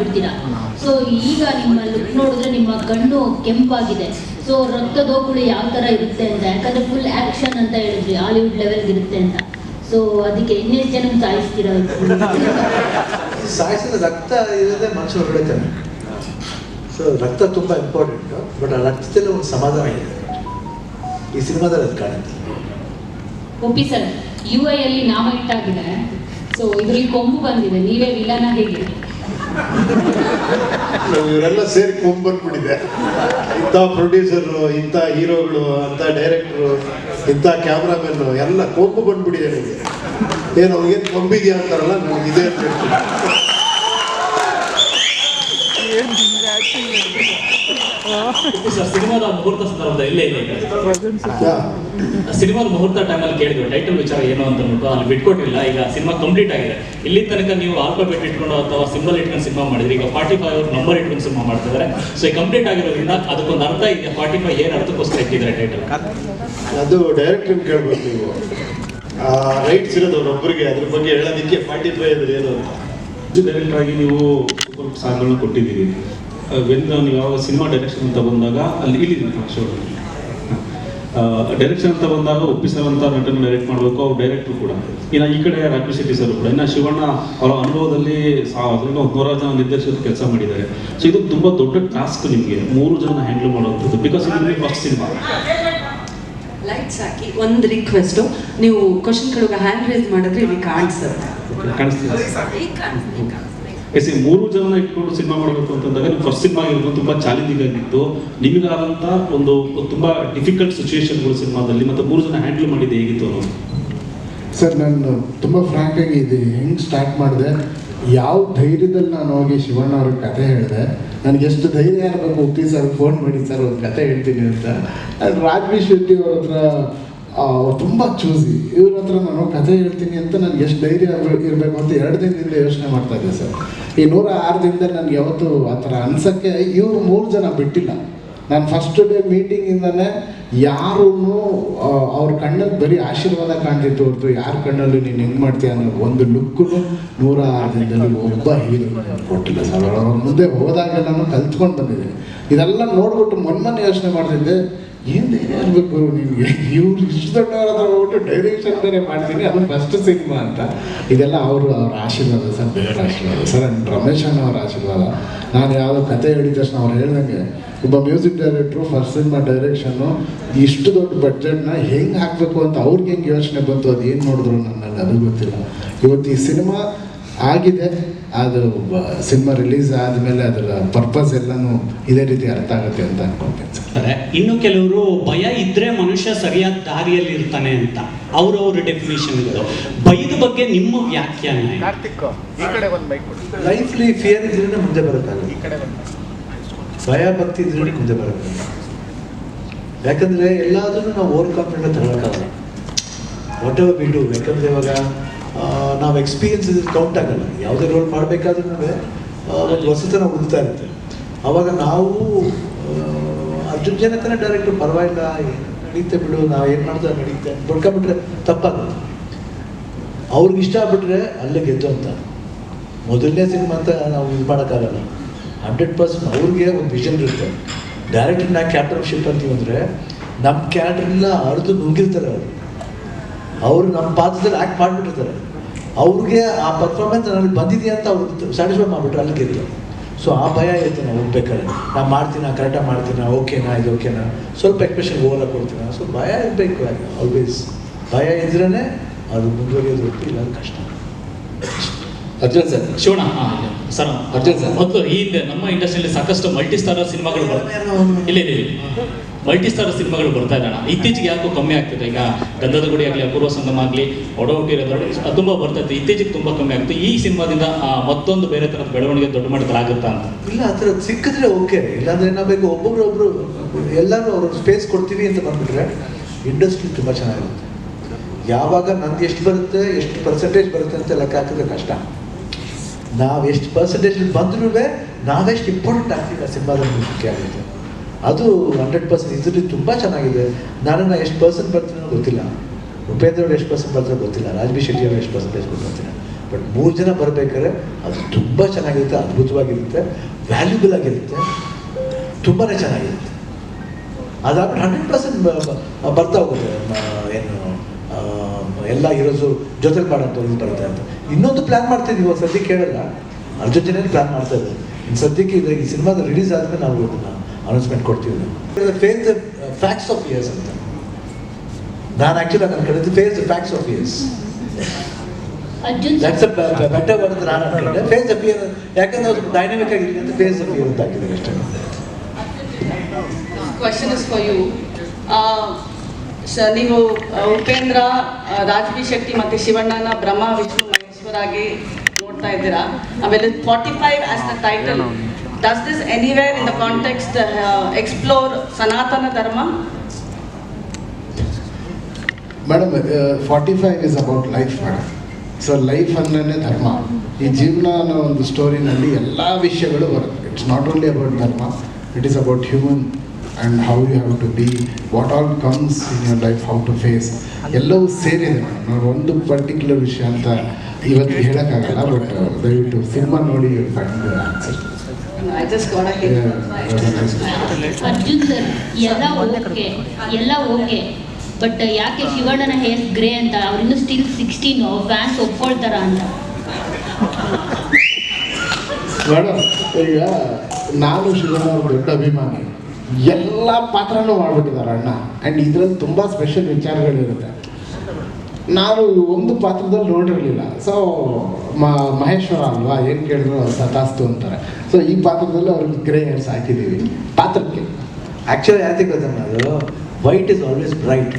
ಬಿಡ್ತೀರಾ ಸೊ ಈಗ ನಿಮ್ಮ ಲುಕ್ ನೋಡಿದ್ರೆ ನಿಮ್ಮ ಕಣ್ಣು ಕೆಂಪಾಗಿದೆ. ಸೊ ರಕ್ತದೋಕುಳು ಯಾವ ತರ ಇರುತ್ತೆ ಅಂತ ಯಾಕಂದ್ರೆ ಫುಲ್ ಆಕ್ಷನ್ ಅಂತ ಹೇಳಿದ್ರಿ ಹಾಲಿವುಡ್ ಲೆವೆಲ್ ಇರುತ್ತೆ ಅಂತ. ಸೊ ಅದಕ್ಕೆ ಇನ್ನೆಷ್ಟು ಜನ ಸಾಯಿಸ್ತೀರಾ ಸಾಯಿಸಿದ ರಕ್ತ ಇರೋದೇ ಮನುಷ್ಯ ಹೊರಗಡೆ ತಾನೆ ಸೊ ರಕ್ತ ತುಂಬ ಇಂಪಾರ್ಟೆಂಟ್ ಬಟ್ ಆ ರಕ್ತದಲ್ಲಿ ಒಂದು ಸಮಾಧಾನ ಇದೆ. ಈ ಸಿನಿಮಾದಲ್ಲಿ ಅದು ಕಾಣುತ್ತೆ. ಒಪ್ಪಿ ಸರ್ ಯು ಐ ಅಲ್ಲಿ ನಾಮ ಇಟ್ಟಾಗಿದೆ. ಸೊ ಇದರಲ್ಲಿ ಕೊಂಬು ಬಂದಿದೆ. ನೀವೇ ವಿಲನ ಹೇಗೆ? ಇವರೆಲ್ಲ ಸೇರಿ ಕೋಪ ಬಂದ್ಬಿಟ್ಟಿದೆ. ಇಂಥ ಪ್ರೊಡ್ಯೂಸರು ಇಂಥ ಹೀರೋಗಳು, ಅಂಥ ಡೈರೆಕ್ಟ್ರು ಇಂಥ ಕ್ಯಾಮ್ರಾಮನ್ ಎಲ್ಲ ಕೊಂಬು ಬಂದ್ಬಿಟ್ಟಿದೆ ನನಗೆ ಏನು ಅವ್ರಿಗೇನು ಕೊಂಬಿದೆಯಾ ಅಂತಾರಲ್ಲ, ನನಗೆ ಇದೆ ಅಂತ ಹೇಳ್ತೀನಿ. ಸಿನಿಮಾದ ಮುಹೂರ್ತ ಸಂದರ್ಭದ ಇಲ್ಲೇ ಇದೆ. ಸಿನಿಮಾದ ಮುಹೂರ್ತ ಟೈಮಲ್ಲಿ ಕೇಳಿದ್ವಿ ಟೈಟಲ್ ವಿಚಾರ ಏನು ಅಂತ ಅಂದ್ಬಿಟ್ಟು ಅಲ್ಲಿ ಬಿಟ್ಕೊಟ್ಟಿಲ್ಲ ಈಗ ಸಿನಿಮಾ ಕಂಪ್ಲೀಟ್ ಆಗಿದೆ. ಇಲ್ಲಿ ತನಕ ನೀವು ಆಲ್ಫಾಬೆಟ್ ಇಟ್ಕೊಂಡು ಅಥವಾ ಸಿಂಬಲ್ ಇಟ್ಕೊಂಡು ಸಿನಿಮಾ ಮಾಡಿದ್ರಿ. ಈಗ ಫಾರ್ಟಿ ಫೈವ್ ನಂಬರ್ ಇಟ್ಕೊಂಡು ಸಿನಿಮಾ ಮಾಡ್ತಿದ್ದಾರೆ. ಸೊ ಈ ಕಂಪ್ಲೀಟ್ ಆಗಿರೋದ್ರಿಂದ ಅದಕ್ಕೊಂದು ಅರ್ಥ ಇದೆ ಫಾರ್ಟಿ ಫೈವ್ ಏನು ಅರ್ಥಕ್ಕೋಸ್ಕರ ಇಟ್ಟಿದ್ದಾರೆ ಟೈಟಲ್ ಅದು ಡೈರೆಕ್ಟ್ ಕೇಳ್ಬೇಕು ನೀವು. ರೈಟ್ಸ್ ಇರೋದು ಅವ್ರೊಬ್ಬರಿಗೆ ಅದ್ರ ಬಗ್ಗೆ ಹೇಳೋದಿಕ್ಕೆ ಫಾರ್ಟಿ ಫೈವ್ ಅಂದ್ರೆ ಏನು ಅಂತ. ಡೈರೆಕ್ಟರ್ ಆಗಿ ನೀವು ಸಾಂಗ್ಗಳನ್ನ ಕೊಟ್ಟಿದ್ದೀರಿ. ವೆನ್ ನೀವು ಯಾವ ಸಿನಿಮಾ ಡೈರೆಕ್ಷನ್ ಅಂತ ಬಂದಾಗ ಅಲ್ಲಿ ಇಲ್ಲಿ ಶೋ ಡೈರೆಕ್ಷನ್ ಅಂತ ಬಂದಾಗ ಒಪ್ಪಿಸುವಂತ ನಟನ ಡೈರೆಕ್ಟ್ ಮಾಡಬೇಕು ಅವ್ರು ಡೈರೆಕ್ಟರ್ ಕೂಡ. ಇನ್ನು ಈ ಕಡೆ ರಾಕಿ ಶೆಟ್ಟಿ ಸರ್ ಕೂಡ. ಇನ್ನು ಶಿವಣ್ಣ ಅವರ ಅನುಭವದಲ್ಲಿ ಸಾ- ಅದರಿಂದ ನೂರಾರು ಜನ ನಿರ್ದೇಶಕರು ಕೆಲಸ ಮಾಡಿದ್ದಾರೆ. ಸೊ ಇದು ತುಂಬ ದೊಡ್ಡ ಟಾಸ್ಕ್ ನಿಮಗೆ. ಮೂರು ಜನ ಹ್ಯಾಂಡಲ್ ಮಾಡುವಂಥದ್ದು. ಬಿಕಾಸ್ ಇದು ನಿಮಗೆ ಫಸ್ಟ್ ಸಿನಿಮಾ ಲೈಟ್ಸ್ ಹಾಕಿ ಒಂದು ರಿಕ್ವೆಸ್ಟು ನೀವು ಕ್ವಶನ್ ಕೇಳುವಾಗ ಹ್ಯಾಂಡ್ ರೇಸ್ ಮಾಡಿದ್ರೆ ಇಲ್ಲಿ ಕಾಣಿಸುತ್ತೆ ಕಾಣಿಸ್ತಿದೆ. ಎಸ್ ಮೂರು ಜನ ಇಟ್ಕೊಂಡು ಸಿನಿಮಾ ಮಾಡಬೇಕು ಅಂತಂದಾಗ ಫಸ್ಟ್ ಸಿನಿಮಾ ಆಗಿರೋದು ತುಂಬಾ ಚಾಲೆಂಜಿಂಗ್ ಆಗಿತ್ತು. ನಿಮಗಾದಂತ ಒಂದು ತುಂಬಾ ಡಿಫಿಕಲ್ಟ್ ಸಿಚುವೇಶನ್ಗಳು ಸಿನಿಮಾದಲ್ಲಿ ಮತ್ತೆ ಮೂರು ಜನ ಹ್ಯಾಂಡಲ್ ಮಾಡಿದ್ದು ಹೇಗಿತ್ತು ಅನ್ನೋದು? ಸರ್ ನಾನು ತುಂಬ ಫ್ರ್ಯಾಂಕಾಗಿ ಇದೆ ಹೆಂಗೆ ಸ್ಟಾರ್ಟ್ ಮಾಡಿದೆ, ಯಾವ ಧೈರ್ಯದಲ್ಲಿ ನಾನು ಹೋಗಿ ಶಿವಣ್ಣ ಅವ್ರಿಗೆ ಕತೆ ಹೇಳಿದೆ, ನನಗೆ ಎಷ್ಟು ಧೈರ್ಯ ಇರಬೇಕು ಉಪ್ಪಿ ಸರ್ ಫೋನ್ ಮಾಡಿ ಸರ್, ಒಂದು ಕತೆ ಹೇಳ್ತೀನಿ ಅಂತ. ರಾಜ್ವಿ ಶೆಟ್ಟಿ ಅವ್ರ ಹತ್ರ ತುಂಬ ಚೂಸಿ ಇವ್ರ ಹತ್ರ ನಾನು ಕತೆ ಹೇಳ್ತೀನಿ ಅಂತ ನನಗೆ ಎಷ್ಟು ಧೈರ್ಯ ಇರಬೇಕು ಅಂತ ಎರಡು ದಿನದಿಂದ ಯೋಚನೆ ಮಾಡ್ತಾ ಇದ್ದೆ ಸರ್. ಈ ನೂರ ಆರು ದಿನದಲ್ಲಿ ನನಗೆ ಯಾವತ್ತು ಆ ಥರ ಅನ್ಸಕ್ಕೆ ಇವರು ಮೂರು ಜನ ಬಿಟ್ಟಿಲ್ಲ. ನಾನು ಫಸ್ಟ್ ಡೇ ಮೀಟಿಂಗಿಂದನೇ ಯಾರೂ ಅವ್ರ ಕಣ್ಣಲ್ಲಿ ಬರೀ ಆಶೀರ್ವಾದ ಕಾಣ್ತಿತ್ತು ಹೊರತು ಯಾರ ಕಣ್ಣಲ್ಲೂ ನೀನು ಹೆಂಗೆ ಮಾಡ್ತೀಯ ಅನ್ನೋ ಒಂದು ಲುಕ್ಕು ನೂರ ಆರು ದಿನದಲ್ಲಿ ಒಬ್ಬ ಹೀರೋ ಕೊಟ್ಟಿಲ್ಲ ಸರ್. ಅವ್ರ ಮುಂದೆ ಹೋದಾಗ ನಾನು ಕಲ್ತ್ಕೊಂಡು ಬಂದಿದ್ದೀನಿ. ಇದೆಲ್ಲ ನೋಡ್ಬಿಟ್ಟು ಮೊನ್ನೆ ಯೋಚನೆ ಮಾಡ್ತಿದ್ದೆ. ಏನು ಧೈರ್ಯ ಗುರು ನಿನಗೆ ಇವ್ರು ಇಷ್ಟು ದೊಡ್ಡವ್ರ ಹತ್ರ ಹೋಗ್ಬಿಟ್ಟು ಡೈರೆಕ್ಷನ್ ಬೇರೆ ಮಾಡ್ತೀನಿ. ಅದು ಫಸ್ಟ್ ಸಿನಿಮಾ ಅಂತ. ಇದೆಲ್ಲ ಅವರು ಅವ್ರ ಆಶೀರ್ವಾದ ಸರ್ ಬೇರೆ ಆಶೀರ್ವಾದ. ಸರ್ ರಮೇಶ್ ಅಣ್ಣ ಅವ್ರ ಆಶೀರ್ವಾದ. ನಾನು ಯಾವುದೋ ಕತೆ ಹೇಳಿದ ತಕ್ಷಣ ಅವ್ರು ಹೇಳ್ದಂಗೆ, ಒಬ್ಬ ಮ್ಯೂಸಿಕ್ ಡೈರೆಕ್ಟ್ರು ಫಸ್ಟ್ ಸಿನಿಮಾ ಡೈರೆಕ್ಷನ್ನು ಇಷ್ಟು ದೊಡ್ಡ ಬಡ್ಜೆಟ್ನ ಹೆಂಗೆ ಹಾಕಬೇಕು ಅಂತ ಅವ್ರಿಗೆ ಹೆಂಗೆ ಯೋಚನೆ ಬಂತು? ಅದು ಏನು ನೋಡಿದ್ರು ನನ್ನಲ್ಲಿ? ಅದು ಗೊತ್ತಿಲ್ಲ. ಇವತ್ತು ಈ ಸಿನಿಮಾ ಆಗಿದೆ ಅದು ಸಿನಿಮಾ ರಿಲೀಸ್ ಆದಮೇಲೆ ಅದರ ಪರ್ಪಸ್ ಎಲ್ಲನೂ ಇದೇ ರೀತಿ ಅರ್ಥ ಆಗುತ್ತೆ ಅಂತ ಅನ್ಕೊಳ್ತೀನಿ ಸರ್. ಇನ್ನು ಕೆಲವರು ಭಯ ಇದ್ರೆ ಮನುಷ್ಯ ಸರಿಯಾದ ದಾರಿಯಲ್ಲಿ ಇರ್ತಾನೆ ಅಂತ. ಅವ್ರವ್ರ ಡೆಫಿನೇಷನ್ಗಳು ಭಯದ ಬಗ್ಗೆ ನಿಮ್ಮ ವ್ಯಾಖ್ಯಾನ ಏನು? ಲೈಫ್ಲಿ ಫಿಯರ್ ಇದ್ರೇನೆ ಮುಂದೆ ಬರುತ್ತೆ ಭಯ ಭಕ್ತಿ ಇದ್ರೆ ಮುಂದೆ ಬರುತ್ತೆ. ಯಾಕಂದ್ರೆ ಎಲ್ಲಾದ್ರೂ ನಾವು ಓವರ್ ಕಾನ್ಫಿಡೆಂಟ್ ತಗೊಳಕ್ಕಾಗಲ್ಲ. ವಾಟ್ ಎವರ್ ವಿ ಡೂ ಯಾಕಂದ್ರೆ ಇವಾಗ ನಾವು ಎಕ್ಸ್ಪೀರಿಯನ್ಸ್ ಇದ್ರೆ ಕೌಂಟ್ ಆಗಲ್ಲ ಯಾವುದೇ ರೋಲ್ ಮಾಡಬೇಕಾದ್ರೂ ಒಂದು ಹೊಸತನ ಉಳಿತಾ ಇರುತ್ತೆ ಅವಾಗ ನಾವು ಅರ್ಜುನ್ ಜನಕನೇ ಡೈರೆಕ್ಟ್ ಪರವಾಗಿಲ್ಲ ನಡೀತೆ ಬಿಡು, ನಾವು ಏನು ಮಾಡ್ತಾ ನಡೀತೆ ಬಡ್ಕೊಂಬಿಟ್ರೆ ತಪ್ಪಾಗುತ್ತೆ. ಅವ್ರಿಗೆ ಇಷ್ಟ ಆಗ್ಬಿಟ್ರೆ ಅಲ್ಲೇ ಗೆದ್ದು ಅಂತ. ಮೊದಲನೇ ಸಿನಿಮಾ ಅಂತ ನಾವು ಇದು ಮಾಡೋಕ್ಕಾಗಲ್ಲ. ಹಂಡ್ರೆಡ್ ಪರ್ಸೆಂಟ್ ಅವ್ರಿಗೆ ಒಂದು ವಿಷನ್ ಇರುತ್ತೆ. ಡೈರೆಕ್ಟರ್ನ ಕ್ಯಾಪ್ಟನ್ಶಿಪ್ ಅಂತೀವಿ ಅಂದರೆ ನಮ್ಮ ಕ್ಯಾರೆಕ್ಟರ್ನ ಅರ್ದು ನುಂಗಿರ್ತಾರೆ ಅವರು. ಅವರು ನಮ್ಮ ಪಾತ್ರದಲ್ಲಿ ಆ್ಯಕ್ಟ್ ಮಾಡಿಬಿಟ್ಟಿರ್ತಾರೆ. ಅವ್ರಿಗೆ ಆ ಪರ್ಫಾರ್ಮೆನ್ಸ್ ನನಗೆ ಬಂದಿದೆಯಾ ಅಂತ ಅವ್ರು ಸ್ಯಾಟಿಸ್ಫೈ ಮಾಡಿಬಿಟ್ರೆ ಅಲ್ಲಿ ಗೆದ್ದು. ಸೊ ಆ ಭಯ ಇತ್ತು ನಾವು ಹೋಗ್ಬೇಕಾದ್ರೆ. ನಾನು ಮಾಡ್ತೀನಾ ಕರೆಕ್ಟಾಗಿ ಮಾಡ್ತೀನಾ ಓಕೆನಾ ಇದು ಓಕೆನಾ? ಸ್ವಲ್ಪ ಎಕ್ಸ್ಪ್ರೆಷನ್ ಓವರ್ ಕೊಡ್ತೀನ? ಸೊ ಭಯ ಇರಬೇಕು ಆಲ್ವೇಸ್ ಭಯ ಇದ್ರೇ ಅದು ಮುಂದುವರಿಯೋದು ಹೊರತು ಇಲ್ಲ ಕಷ್ಟ. ಅರ್ಜುನ್ ಸರ್. ಶಿವಣ್ಣ ಹಾಂ ಸರ್ ಅರ್ಜುನ್ ಸರ್. ಮತ್ತು ಈ ಹಿಂದೆ ನಮ್ಮ ಇಂಡಸ್ಟ್ರಿಯಲ್ಲಿ ಸಾಕಷ್ಟು ಮಲ್ಟಿ ಸ್ಟಾರ್ ಸಿನಿಮಾಗಳು ಇಲ್ಲ ಇಲ್ಲ. ಮಲ್ಟಿ ಸ್ಟಾರ್ ಸಿನಿಮಾಗಳು ಬರ್ತಾ ಇದ್ದಾಣ. ಇತ್ತೀಚೆಗೆ ಯಾಕೋ ಕಮ್ಮಿ ಆಗ್ತಿದೆ. ಈಗ ಗಂಧದ ಗುಡಿ ಆಗಲಿ, ಅಪೂರ್ವ ಸಂಗಮ ಆಗಲಿ ಒಡ ಹುಟ್ಟಿರೋದು ತುಂಬ ಬರ್ತಾ ಇತ್ತು. ಇತ್ತೀಚೆಗೆ ತುಂಬ ಕಮ್ಮಿ ಆಗ್ತಿದೆ ಈ ಸಿನಿಮಾದಿಂದ ಮತ್ತೊಂದು ಬೇರೆ ಥರದ ಬೆಳವಣಿಗೆ ದೊಡ್ಡ ಮಟ್ಟದಲ್ಲಿ ಆಗುತ್ತಾ ಅಂತ? ಇಲ್ಲ, ಆ ಸಿಕ್ಕಿದ್ರೆ ಓಕೆ. ಇಲ್ಲಾಂದ್ರೆ ಏನಾಗಬೇಕು ಒಬ್ಬೊಬ್ರು ಒಬ್ರು, ಎಲ್ಲರೂ ಅವ್ರ ಸ್ಪೇಸ್ ಕೊಡ್ತೀವಿ ಅಂತ ಬಂದ್ಬಿಟ್ರೆ ಇಂಡಸ್ಟ್ರಿ ತುಂಬ ಚೆನ್ನಾಗಿರುತ್ತೆ. ಯಾವಾಗ ನಂದು ಎಷ್ಟು ಬರುತ್ತೆ, ಎಷ್ಟು ಪರ್ಸೆಂಟೇಜ್ ಬರುತ್ತೆ ಅಂತ ಲೆಕ್ಕ ಹಾಕಿದ್ರೆ ಕಷ್ಟ. ನಾವೆಷ್ಟು ಪರ್ಸೆಂಟೇಜ್ ಬಂದ್ರೂ ನಾವೆಷ್ಟು ಇಂಪಾರ್ಟೆಂಟ್ ಆಗ್ತೀವಿ ಆ ಸಿನಿಮಾದಲ್ಲಿ ಮುಖ್ಯ ಆಗುತ್ತೆ. ಅದು ಹಂಡ್ರೆಡ್ ಪರ್ಸೆಂಟ್ ಇದರಲ್ಲಿ ತುಂಬ ಚೆನ್ನಾಗಿದೆ. ನಾನು ಎಷ್ಟು ಪರ್ಸೆಂಟ್ ಬರ್ತೀನೋ ಗೊತ್ತಿಲ್ಲ. ಉಪೇಂದ್ರ ಅವ್ರು ಎಷ್ಟು ಪರ್ಸೆಂಟ್ ಬರ್ತಾರೆ ಗೊತ್ತಿಲ್ಲ. ರಾಜ್ಬಿ ಶೆಟ್ಟಿ ಅವರು ಎಷ್ಟು ಪರ್ಸೆಂಟೇಜ್ ಬರ್ತೀನಿ ಬಟ್ ಮೂರು ಜನ ಬರಬೇಕಾದ್ರೆ ಅದು ತುಂಬ ಚೆನ್ನಾಗಿರುತ್ತೆ, ಅದ್ಭುತವಾಗಿರುತ್ತೆ ವ್ಯಾಲ್ಯೂಬಲ್ ಆಗಿರುತ್ತೆ. ತುಂಬಾ ಚೆನ್ನಾಗಿರುತ್ತೆ. ಅದಾದ್ಮೇಲೆ ಹಂಡ್ರೆಡ್ ಪರ್ಸೆಂಟ್ ಬರ್ತಾ ಹೋಗುತ್ತೆ. ಏನು ಎಲ್ಲ ಹೀರೋಸು ಜೊತೆಗೆ ಮಾಡೋಂಥ ಇದು ಬರುತ್ತೆ ಅಂತ. ಇನ್ನೊಂದು ಪ್ಲ್ಯಾನ್ ಮಾಡ್ತಿದ್ದೀವಿ ಸದ್ಯಕ್ಕೆ ಹೇಳಲ್ಲ ಅದ್ರ ಜನ ಪ್ಲ್ಯಾನ್ ಮಾಡ್ತಾ ಇದ್ದೀವಿ ಸದ್ಯಕ್ಕೆ ಇದು ಈ ಸಿನಿಮಾದ ರಿಲೀಸ್ ಆದಮೇಲೆ ನಾವು ಇದನ್ನು ಅನೌನ್ಸ್ಮೆಂಟ್ ಕೊಡ್ತೀವಿ ನಾವು. Face the facts of years ಅಂತ. ನಾನು ಆ್ಯಕ್ಚುಲಿ ಅದನ್ನು ಕಳೆದು face the facts of years that's a better word ಅಂತ ನಾನು ಅನ್ಕೊಂಡೆ ಫೇಸ್ ದ ಇಯರ್ ಯಾಕಂದ್ರೆ ಅದು ಡೈನಮಿಕ್ ಆಗಿರಲಿ ಅಂತ ಫೇಸ್ ದ ಇಯರ್ ಅಂತ ಹಾಕಿದ್ದಾರೆ ಅಷ್ಟೇ ಕ್ವಶನ್ ಇಸ್ ಫಾರ್ ಯು ನೀವು ಉಪೇಂದ್ರ ಆ, ರಾಜ್ ಬಿ ಶೆಟ್ಟಿ ಮತ್ತು ಶಿವಣ್ಣನ ಬ್ರಹ್ಮ ವಿಷ್ಣು ಮಹೇಶ್ವರಾಗಿ ನೋಡ್ತಾ ಇದ್ದೀರಾ. ಆಮೇಲೆ forty five as the title does anywhere in the the uh, explore Sanatana Dharma madam uh, five is about life madam so life ಅಂದ್ರೆ ಧರ್ಮ ಈ ಜೀವನ ಅನ್ನೋ ಒಂದು ಸ್ಟೋರಿನಲ್ಲಿ ಎಲ್ಲ ವಿಷಯಗಳು ಬರುತ್ತೆ. It's not only about dharma it is about human and how you have to be what all comes in your life how to face ಎಲ್ಲವೂ ಸೇರಿದೆ ಮೇಡಮ್ ನಾವು ಒಂದು ಪರ್ಟಿಕ್ಯುಲರ್ ವಿಷಯ ಅಂತ ಇವತ್ತು ಹೇಳೋಕ್ಕಾಗಲ್ಲ ಬಟ್ ದಯವಿಟ್ಟು ಸಿನಿಮಾ ನೋಡಿ find answer I just got Arjun sir ಎಲ್ಲ ಓಕೆ ಎಲ್ಲ ಓಕೆ ಬಟ್ ಯಾಕೆ ಶಿವಣ್ಣನ ಹೇರ್ ಗ್ರೇ ಅಂತ? ಅವ್ರಿನ್ನೂ ಸ್ಟಿಲ್ ಸಿಕ್ಸ್ಟೀನ್ ಫ್ಯಾನ್ಸ್ ಒಪ್ಕೊಳ್ತಾರ ಅಂತ? ಮೇಡಮ್ ಈಗ ನಾನು ಶಿವಣ್ಣ ಅವ್ರ ದೊಡ್ಡ ಅಭಿಮಾನಿ. ಎಲ್ಲ ಪಾತ್ರನೂ ಮಾಡ್ಬಿಟ್ಟಿದ್ದಾರೆ ಅಣ್ಣ. ಆ್ಯಂಡ್ ಇದರಲ್ಲಿ ತುಂಬ ಸ್ಪೆಷಲ್ ವಿಚಾರಗಳಿರುತ್ತೆ. ನಾನು ಒಂದು ಪಾತ್ರದಲ್ಲಿ ನೋಡಿರಲಿಲ್ಲ. ಸೊ ಮಹೇಶ್ವರ ಅಲ್ವಾ, ಏನು ಕೇಳಿದ್ರು ಸತಾಸ್ತು ಅಂತಾರೆ. ಸೊ ಈ ಪಾತ್ರದಲ್ಲಿ ಅವ್ರಿಗೆ ಗ್ರೇ ಹೇರ್ಸ್ ಹಾಕಿದ್ದೀವಿ. ಪಾತ್ರಕ್ಕೆ. ಆ್ಯಕ್ಚುಲಿ ಯಾಕೆ ಗೊತ್ತಮ್ಮ ಅದು? White is always bright